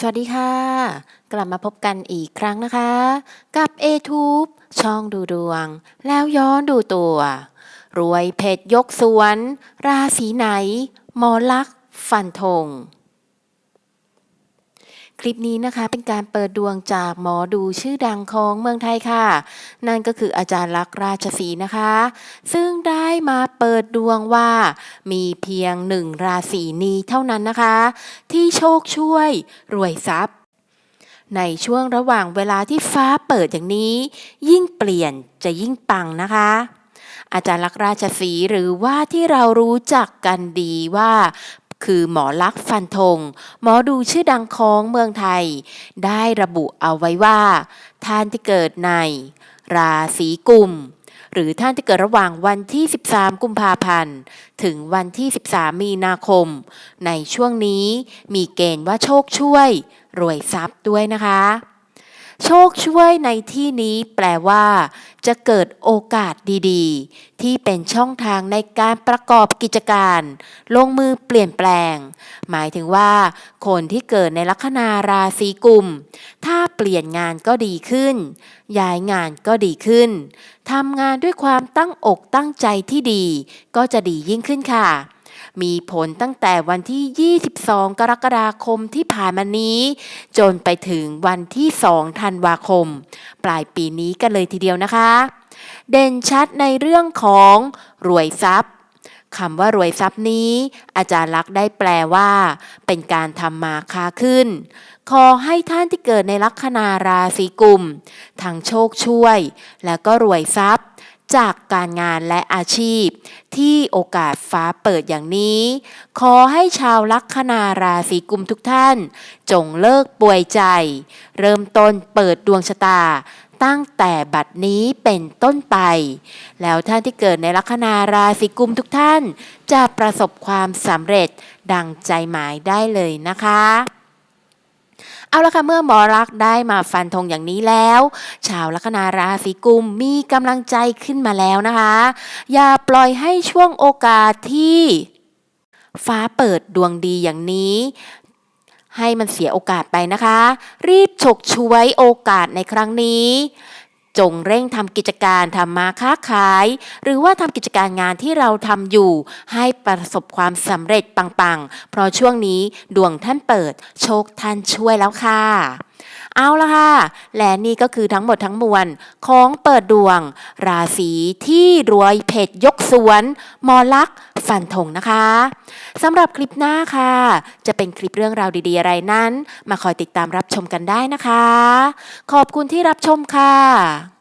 สวัสดีค่ะ กลับมาพบกันอีกครั้งนะคะ กับ a t u b e ช่องดูดวง แล้วย้อนดูตัว รวยเพชรยกสวน ราศีไหน หมอลักษณ์ฟันธง คลิปนี้นะคะเป็นการเปิดดวงจากหมอดูชื่อดังของเมืองไทยค่ะ นั่นก็คืออาจารย์ลักษ์ราชสีนะคะ ซึ่งได้มาเปิดดวงว่ามีเพียงหนึ่งราศีนี้เท่านั้นนะคะ ที่โชคช่วยรวยทรัพย์ ในช่วงระหว่างเวลาที่ฟ้าเปิดอย่างนี้ ยิ่งเปลี่ยนจะยิ่งปังนะคะอาจารย์ลักษ์ราชสีหรือว่าที่เรารู้จักกันดีว่า คือหมอลักษ์ฟันธง หมอดูชื่อดังของเมืองไทย ได้ระบุเอาไว้ว่า ท่านที่เกิดใน ราศีกุม หรือท่านที่เกิดระหว่างวันที่ 13 กุมภาพันธ์ ถึงวันที่ 13 มีนาคม ในช่วงนี้มีเกณฑ์ว่าโชคช่วย รวยทรัพย์ด้วยนะคะ โชคช่วยในที่นี้แปลว่า จะเกิดโอกาสดีๆ ที่เป็นช่องทางในการประกอบกิจการ ลงมือเปลี่ยนแปลง หมายถึงว่า คนที่เกิดในลัคนาราศีกุม ถ้าเปลี่ยนงานก็ดีขึ้น ย้ายงานก็ดีขึ้นทำงานด้วยความตั้งอกตั้งใจที่ดี ก็จะดียิ่งขึ้นค่ะ มีผลตั้งแต่วันที่ 22 กรกฎาคมที่ผ่านมานี้ จนไปถึงวันที่ 2 ธันวาคม ปลายปีนี้กันเลยทีเดียวนะคะ เด่นชัดในเรื่องของรวยทรัพย์คำว่ารวยทรัพย์นี้ อาจารย์ลักษ์ได้แปลว่า เป็นการทำมาค้าขึ้น ขอให้ท่านที่เกิดในลัคนาราศีกุม ทั้งโชคช่วย และก็รวยทรัพย์ จากการงานและอาชีพ ที่โอกาสฟ้าเปิดอย่างนี้ ขอให้ชาวลัคนาราศีกุมทุกท่าน จงเลิกป่วยใจ เริ่มต้นเปิดดวงชะตาตั้งแต่บัดนี้เป็นต้นไป แล้วท่านที่เกิดในลัคนาราศีกุมทุกท่าน จะประสบความสำเร็จดังใจหมายได้เลยนะคะ เอาละค่ะเมื่อหมอรักได้มาฟันธงอย่างนี้แล้ว ชาวลัคนาราศีกุมมีกำลังใจขึ้นมาแล้วนะคะ อย่าปล่อยให้ช่วงโอกาสที่ฟ้าเปิดดวงดีอย่างนี้ให้มันเสียโอกาสไปนะคะ รีบฉกช่วยโอกาสในครั้งนี้ จงเร่งทำกิจการทำมาค้าขาย หรือว่าทำกิจการงานที่เราทำอยู่ ให้ประสบความสำเร็จปังๆ เพราะช่วงนี้ดวงท่านเปิด โชคท่านช่วยแล้วค่ะ เอาละค่ะ และนี่ก็คือทั้งหมดทั้งมวลของเปิดดวง ราศีที่รวยเพชรยกสวนมอลักฟันธงนะคะสำหรับคลิปหน้าค่ะ จะเป็นคลิปเรื่องราวดีๆอะไรนั้น มาคอยติดตามรับชมกันได้นะคะ ขอบคุณที่รับชมค่ะ